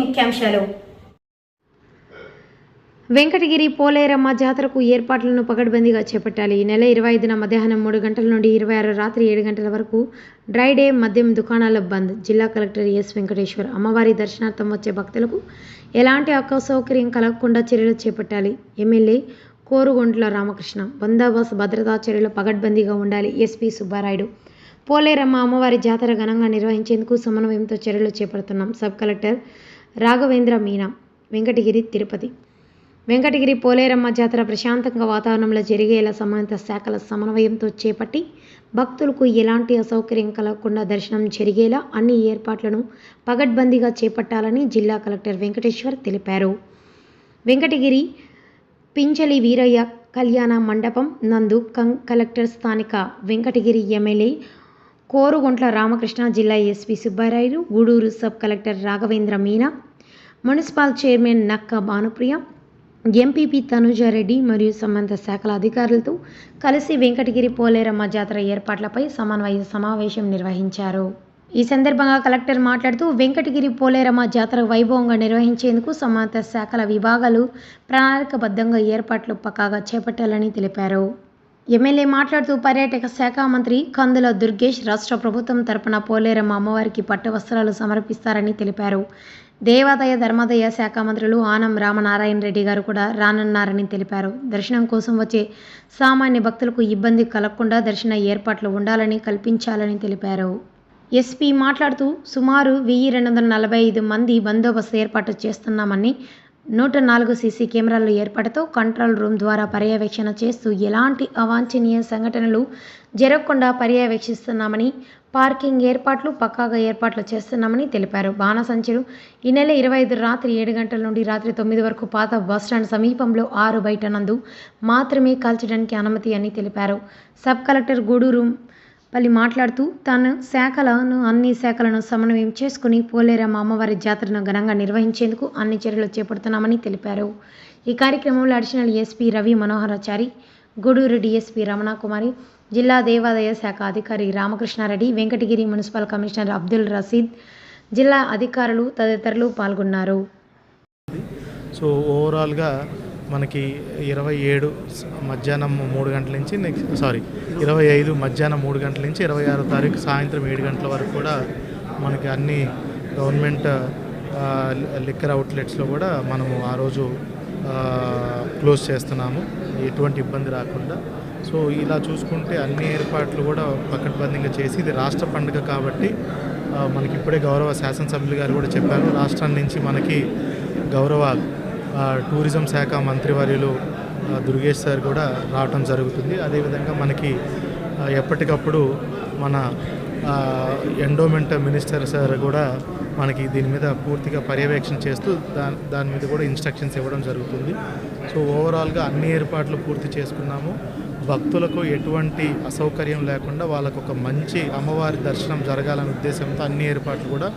ముఖ్యాంశాలు. వెంకటగిరి పోలేరమ్మ జాతరకు ఏర్పాట్లను పకడ్బందీగా చేపట్టాలి. ఈ నెల ఇరవై ఐదున మధ్యాహ్నం మూడు గంటల నుండి ఇరవై ఆరు రాత్రి ఏడు గంటల వరకు డ్రై డే మద్యం దుకాణాల బంద్. జిల్లా కలెక్టర్ ఎస్ వెంకటేశ్వర్ అమ్మవారి దర్శనార్థం వచ్చే భక్తులకు ఎలాంటి అసౌకర్యం కలగకుండా చర్యలు చేపట్టాలి. ఎమ్మెల్యే కోరుగొంట్ల రామకృష్ణ బందోబస్తు భద్రతా చర్యలు పగడ్బందీగా ఉండాలి. ఎస్పీ సుబ్బారాయుడు పోలేరమ్మ అమ్మవారి జాతర ఘనంగా నిర్వహించేందుకు సమన్వయంతో చర్యలు చేపడుతున్నాం. Sub collector Raghavendra Meena Venkatagiri Tirupati. Venkatagiri Poleramma జాతర ప్రశాంతంగా వాతావరణంలో జరిగేలా సంబంధిత శాఖల సమన్వయంతో చేపట్టి భక్తులకు ఎలాంటి అసౌకర్యం కలగకుండా దర్శనం జరిగేలా అన్ని ఏర్పాట్లను పగడ్బందీగా చేపట్టాలని జిల్లా కలెక్టర్ వెంకటేశ్వర్ తెలిపారు. వెంకటగిరి పించలి వీరయ్య కళ్యాణ మండపం నందు కం కలెక్టర్ స్థానిక వెంకటగిరి ఎమ్మెల్యే కోరుగొంట్ల రామకృష్ణ జిల్లా SP Subbarayudu Gudur sub collector Raghavendra Meena municipal chairman Nakka Bhanupriya MPP Tanuja Reddy మరియు సంబంధిత శాఖల అధికారులతో కలిసి వెంకటగిరి పోలేరమ్మ జాతర ఏర్పాట్లపై సమన్వయ సమావేశం నిర్వహించారు. ఈ సందర్భంగా కలెక్టర్ మాట్లాడుతూ వెంకటగిరి పోలేరమ్మ జాతర వైభవంగా నిర్వహించేందుకు సంబంధిత శాఖల విభాగాలు ప్రణాళికబద్ధంగా ఏర్పాట్లు పక్కాగా చేపట్టాలని తెలిపారు. ఎమ్మెల్యే మాట్లాడుతూ పర్యాటక శాఖ మంత్రి కందుల దుర్గేష్ రాష్ట్ర ప్రభుత్వం తరపున పోలేరమ్మ అమ్మవారికి పట్టు వస్త్రాలు సమర్పిస్తారని తెలిపారు. దేవాదాయ ధర్మాదాయ శాఖ మంత్రులు ఆనం రామనారాయణ రెడ్డి గారు కూడా రానున్నారని తెలిపారు. దర్శనం కోసం వచ్చే సామాన్య భక్తులకు ఇబ్బంది కలగకుండా దర్శన ఏర్పాట్లు ఉండాలని కల్పించాలని తెలిపారు. ఎస్పీ మాట్లాడుతూ సుమారు వెయ్యి రెండు వందల నలభై ఐదు మంది బందోబస్తు ఏర్పాటు చేస్తున్నామని నూట నాలుగు సీసీ కెమెరాల ఏర్పాటుతో కంట్రోల్ రూమ్ ద్వారా పర్యవేక్షణ చేస్తూ ఎలాంటి అవాంఛనీయ సంఘటనలు జరగకుండా పర్యవేక్షిస్తున్నామని పార్కింగ్ ఏర్పాట్లు పక్కాగా ఏర్పాట్లు చేస్తున్నామని తెలిపారు. బాణసంచులు ఈ నెల ఇరవై ఐదు రాత్రి ఏడు గంటల నుండి రాత్రి తొమ్మిది వరకు పాత బస్టాండ్ సమీపంలో ఆరు బయట నందు మాత్రమే కాల్చడానికి అనుమతి అని తెలిపారు. సబ్ కలెక్టర్ గూడూరు పల్లి మాట్లాడుతూ తన శాఖలను అన్ని శాఖలను సమన్వయం చేసుకుని పోలేరమ్మ అమ్మవారి జాతరను ఘనంగా నిర్వహించేందుకు అన్ని చర్యలు చేపడుతున్నామని తెలిపారు. ఈ కార్యక్రమంలో additional SP Ravi Manoharachari Gudur DSP Ramanakumari జిల్లా దేవాదాయ శాఖ అధికారి రామకృష్ణారెడ్డి వెంకటగిరి మున్సిపల్ కమిషనర్ అబ్దుల్ రసీద్ జిల్లా అధికారులు తదితరులు పాల్గొన్నారు. సో ఓవరాల్గా మనకి ఇరవై ఏడు మధ్యాహ్నం మూడు గంటల నుంచి నెక్స్ట్ సారీ ఇరవై ఐదు మధ్యాహ్నం మూడు గంటల నుంచి ఇరవై ఆరో తారీఖు సాయంత్రం ఏడు గంటల వరకు కూడా మనకి అన్ని గవర్నమెంట్ లిక్కర్ అవుట్లెట్స్లో కూడా మనము ఆ రోజు క్లోజ్ చేస్తున్నాము. ఎటువంటి ఇబ్బంది రాకుండా. సో ఇలా చూసుకుంటే అన్ని ఏర్పాట్లు కూడా పకడ్బందీగా చేసి ఇది రాష్ట్ర పండుగ కాబట్టి మనకి ఇప్పుడే గౌరవ శాసనసభ్యులు గారు కూడా చెప్పారు. రాష్ట్రం నుంచి మనకి గౌరవ టూరిజం శాఖ మంత్రివర్యులు దుర్గేష్ సార్ కూడా రావటం జరుగుతుంది. అదేవిధంగా మనకి ఎప్పటికప్పుడు మన ఆ, ఎండోమెంట్ మినిస్టర్ సార్ కూడా మనకి దీని మీద పూర్తిగా పర్యవేక్షణ చేస్తూ దాని దాని మీద కూడా ఇన్స్ట్రక్షన్స్ ఇవ్వడం జరుగుతుంది. సో ఓవరాల్గా అన్ని ఏర్పాట్లు పూర్తి చేసుకున్నాము. భక్తులకు ఎటువంటి అసౌకర్యం లేకుండా వాళ్ళకు ఒక మంచి అమ్మవారి దర్శనం జరగాలనే ఉద్దేశంతో అన్ని ఏర్పాట్లు కూడా